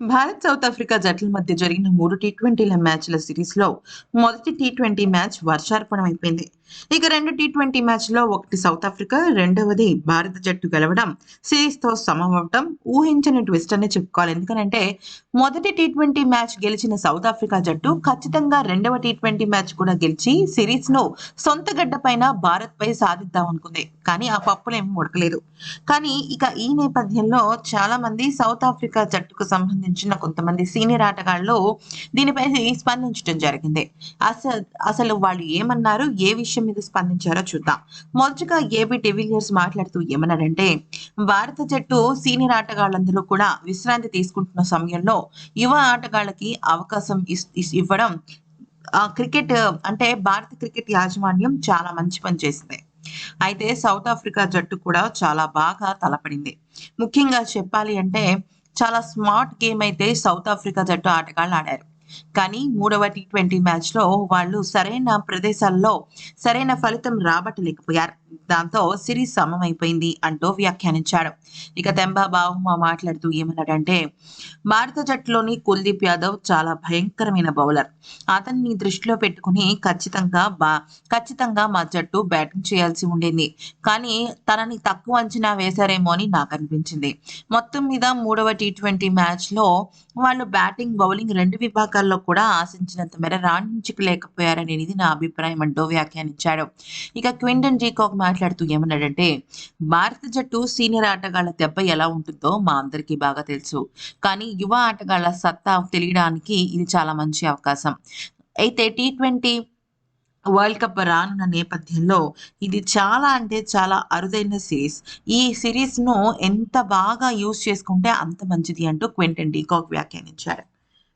Bharat south Africa జట్ల మధ్య జరిగిన మూడు టీ ట్వంటీల మ్యాచ్ల సిరీస్లో మొదటి టీ ట్వంటీ మ్యాచ్ వర్షార్పణమైపోయింది. ఇక రెండు టీ ట్వంటీ మ్యాచ్లో ఒకటి సౌత్ ఆఫ్రికా రెండవది భారత జట్టు గెలవడం సిరీస్తో సమమవటం ఊహించని ట్విస్ట్ అనే చెప్పుకోవాలి. ఎందుకంటే మొదటి టీ ట్వంటీ మ్యాచ్ గెలిచిన సౌత్ ఆఫ్రికా జట్టు ఖచ్చితంగా రెండవ టీ ట్వంటీ మ్యాచ్ కూడా గెలిచి సిరీస్ను సొంత గడ్డపైన భారత్పై సాధిద్దాం అనుకుంది. కానీ ఆ పప్పులేం ఉడకలేదు. కానీ ఇక ఈ నేపథ్యంలో చాలా మంది సౌత్ ఆఫ్రికా జట్టుకు సంబంధించిన కొంతమంది సీనియర్ ఆటగాళ్ళు దీనిపై స్పందించడం జరిగింది. అసలు అసలు వాళ్ళు ఏమన్నారు? ఏ విషయం మీద స్పందించారో చూద్దాం. మొదటగా ఏబి డివిలియర్స్ మాట్లాడుతూ ఏమన్నారంటే భారత జట్టు సీనియర్ ఆటగాళ్ళందరూ కూడా విశ్రాంతి తీసుకుంటున్న సమయంలో యువ ఆటగాళ్ళకి అవకాశం ఇస్- ఇవ్వడం ఆ, క్రికెట్ అంటే భారత క్రికెట్ యాజమాన్యం చాలా మంచి పని చేసింది. అయితే సౌత్ ఆఫ్రికా జట్టు కూడా చాలా బాగా తలపడింది. ముఖ్యంగా చెప్పాలి అంటే చాలా స్మార్ట్ గేమ్ అయితే సౌత్ ఆఫ్రికా జట్టు ఆటగాళ్ళు ఆడారు. కానీ మూడవ టీ ట్వంటీ మ్యాచ్లో వాళ్ళు సరైన ప్రదేశాల్లో సరైన ఫలితం రాబట్టలేకపోయారు. దాంతో సిరీస్ సమమైపోయింది అంటూ వ్యాఖ్యానించాడు. ఇక తెంబా బాహుమా మాట్లాడుతూ ఏమన్నాడంటే భారత జట్టులోని కుల్దీప్ యాదవ్ చాలా భయంకరమైన బౌలర్. అతన్ని దృష్టిలో పెట్టుకుని ఖచ్చితంగా బా ఖచ్చితంగా మా జట్టు బ్యాటింగ్ చేయాల్సి ఉండేది. కానీ తనని తక్కువ అంచనా వేశారేమో అని నాకు అనిపించింది. మొత్తం మీద మూడవ టీ ట్వంటీ మ్యాచ్లో వాళ్ళు బ్యాటింగ్ బౌలింగ్ రెండు విభాగాల్లో కూడా ఆశించినంత మేర రాణించలేకపోయారనేది నా అభిప్రాయం అంటూ వ్యాఖ్యానించాడు. ఇక క్వింటన్ జీకాక్ మాట్లాడుతూ ఏమన్నాడంటే భారత జట్టు సీనియర్ ఆటగాళ్ళ దెబ్బ ఎలా ఉంటుందో మా అందరికీ బాగా తెలుసు. కానీ యువ ఆటగాళ్ళ సత్తా తెలియడానికి ఇది చాలా మంచి అవకాశం. అయితే టీ ట్వంటీ వరల్డ్ కప్ రానున్న నేపథ్యంలో ఇది చాలా అంటే చాలా అరుదైన సిరీస్. ఈ సిరీస్ను ఎంత బాగా యూజ్ చేసుకుంటే అంత మంచిది అంటూ క్వింటన్ డీకాక్ వ్యాఖ్యానించాడు